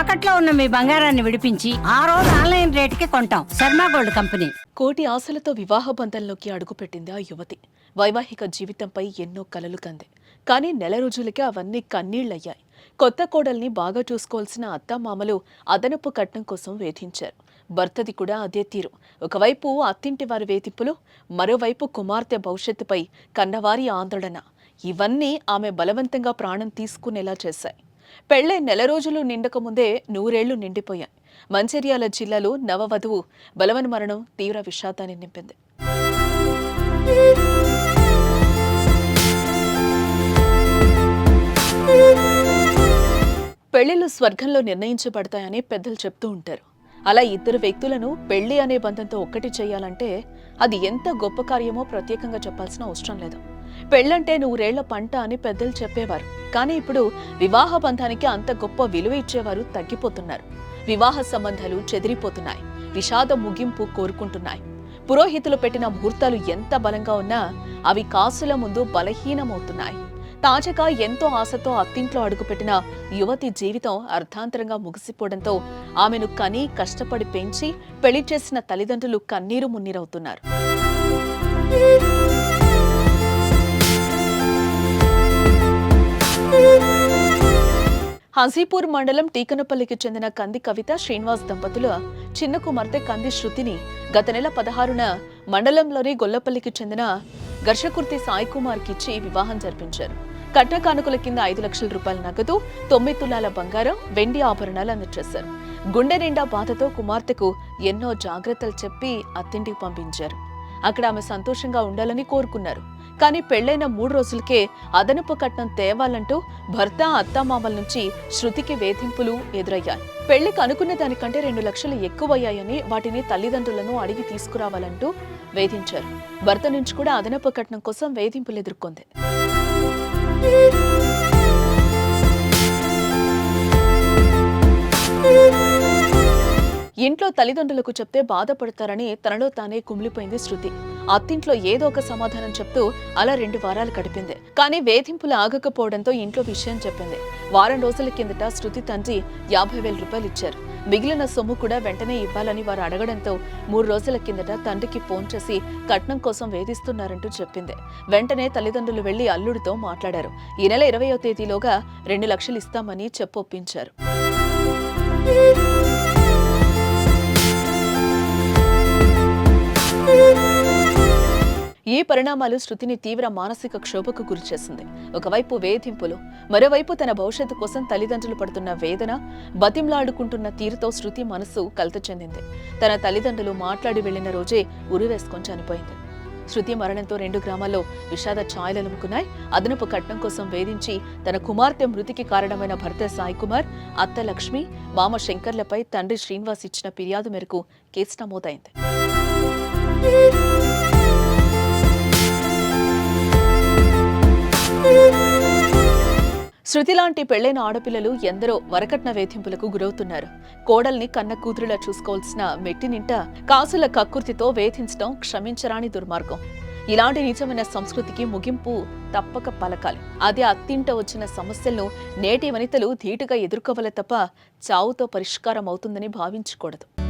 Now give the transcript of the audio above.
తాకట్లో ఉన్న మీ బంగారాన్ని విడిపించి ఆ రోజు ఆన్లైన్ రేటుకి కొంటాం. Sharma gold company. కోటి ఆశలతో వివాహ బంధంలోకి అడుగుపెట్టింది ఆ యువతి. వైవాహిక జీవితంపై ఎన్నో కలలు కంది. కానీ నెల రోజులకే అవన్నీ కన్నీళ్ళయ్యాయి కొత్త కోడల్ని బాగా చూసుకోవాల్సిన అత్తమామలు అదనపు కట్నం కోసం వేధించారు. భర్తది కూడా అదే తీరు. ఒకవైపు అత్తింటి వారి వేధింపులు మరోవైపు కుమార్తె భవిష్యత్తుపై కన్నవారి ఆందోళన. ఇవన్నీ ఆమె బలవంతంగా ప్రాణం తీసుకునేలా చేశాయి. పెళ్ళై నెల రోజులు నిండకముందే నూరేళ్ళు నిండిపోయాయి. మంచిర్యాల జిల్లాలో నవవధువు బలవన్ మరణం తీవ్ర విషాదాన్ని నింపింది. పెళ్ళిళ్ళు స్వర్గంలో నిర్ణయించబడతాయని పెద్దలు చెప్తూ ఉంటారు. అలా ఇద్దరు వ్యక్తులను పెళ్ళి అనే బంధంతో ఒక్కటి చేయాలంటే అది ఎంత గొప్ప కార్యమో ప్రత్యేకంగా చెప్పాల్సిన అవసరం లేదు. పెళ్ళంటే నూరేళ్ళ పంట అని పెద్దలు చెప్పేవారు. కానీ ఇప్పుడు వివాహ బంధానికి అంత గొప్ప విలువ ఇచ్చేవారు తగ్గిపోతున్నారు. వివాహ సంబంధాలు చెదిరిపోతున్నాయి. విషాద ముగింపు కోరుకుంటున్నాయి. పురోహితులు పెట్టిన ముహూర్తాలు ఎంత బలంగా ఉన్నా అవి కాసుల ముందు బలహీనమవుతున్నాయి. తాజాగా ఎంతో ఆశతో అత్తింట్లో అడుగుపెట్టిన యువతి జీవితం అర్ధాంతరంగా ముగిసిపోవడంతో ఆమెను కనీ కష్టపడి పెంచి పెళ్ళి చేసిన తల్లిదండ్రులు కన్నీరు మున్నీరవుతున్నారు. హంసీపూర్ మండలం టీకనపల్లికి చెందిన కంది కవిత శ్రీనివాస్ దంపతులు చిన్న కుమార్తె కంది శృతిని గత నెల పదహారున మండలంలోని గొల్లపల్లికి చెందిన ఘర్షకుర్తి సాయి కుమార్కి ఇచ్చి వివాహం జరిపించారు. కట్న కానుకల కింద ఐదు లక్షల రూపాయల నగదు తొమ్మిది తులాల బంగారం వెండి ఆభరణాలు అందజేశారు. గుండె నిండా బాధతో కుమార్తెకు ఎన్నో జాగ్రత్తలు చెప్పి అత్తింటికి పంపించారు. అక్కడ ఆమె సంతోషంగా ఉండాలని కోరుకున్నారు. కానీ పెళ్ళైన మూడు రోజులకే అదనపు కట్నం తేవాలంటూ భర్త అత్తామామల నుంచి శృతికి వేధింపులు ఎదురయ్యాయి. పెళ్ళికి అనుకున్న దానికంటే రెండు లక్షలు ఎక్కువయ్యాయని వాటిని తల్లిదండ్రులను అడిగి తీసుకురావాలంటూ వేధించారు. భర్త నుంచి కూడా అదనపు కట్నం కోసం వేధింపులు ఎదుర్కొంది. ఇంట్లో తల్లిదండ్రులకు చెప్తే బాధపడతారని తనలో తానే కుమిలిపోయింది శృతి. అత్తింట్లో ఏదో ఒక సమాధానం చెప్తూ అలా రెండు వారాలు గడిపింది. కానీ వేధింపులు ఆగకపోవడంతో ఇంట్లో విషయం చెప్పింది. వారం రోజుల కిందట శృతి తండ్రి యాభై వేల రూపాయలు ఇచ్చారు. మిగిలిన సొమ్ము కూడా వెంటనే ఇవ్వాలని వారు అడగడంతో మూడు రోజుల కిందట తండ్రికి ఫోన్ చేసి కట్నం కోసం వేధిస్తున్నారంటూ చెప్పింది. వెంటనే తల్లిదండ్రులు వెళ్ళి అల్లుడితో మాట్లాడారు. ఈ నెల ఇరవయో తేదీలోగా రెండు లక్షలు ఇస్తామని చెప్పొప్పించారు. ఈ పరిణామాలు శృతిని తీవ్ర మానసిక క్షోభకు గురిచేసింది ఒకవైపు వేధింపులు మరోవైపు తన భవిష్యత్తు కోసం తల్లిదండ్రులు పడుతున్న వేదన బతింలాడుకుంటున్న తీరుతో శృతి మనస్సు కలత చెందింది. తన తల్లిదండ్రులు మాట్లాడి వెళ్ళిన రోజే ఉరివేసుకొని చనిపోయింది. శృతి మరణంతో రెండు గ్రామాల్లో విషాద ఛాయలలుముకున్నాయి అదనపు కట్నం కోసం వేధించి తన కుమార్తె మృతికి కారణమైన భర్త సాయి కుమార్ అత్త లక్ష్మి మామ శంకర్లపై తండ్రి శ్రీనివాస్ ఇచ్చిన ఫిర్యాదు మేరకు కేసు నమోదైంది. శృతి లాంటి పెళ్ళైన ఆడపిల్లలు ఎందరో వరకట్న వేధింపులకు గురవుతున్నారు. కోడల్ని కన్న కూతురులా చూసుకోవాల్సిన మెట్టినింట కాసుల కక్కుర్తితో వేధించడం క్షమించరాని దుర్మార్గం. ఇలాంటి నిజమైన సంస్కృతికి ముగింపు తప్పక పలకాలి. అదే అత్తింట వచ్చిన సమస్యలను నేటి వనితలు ధీటుగా ఎదుర్కోవాలి తప్ప చావుతో పరిష్కారం అవుతుందని భావించకూడదు.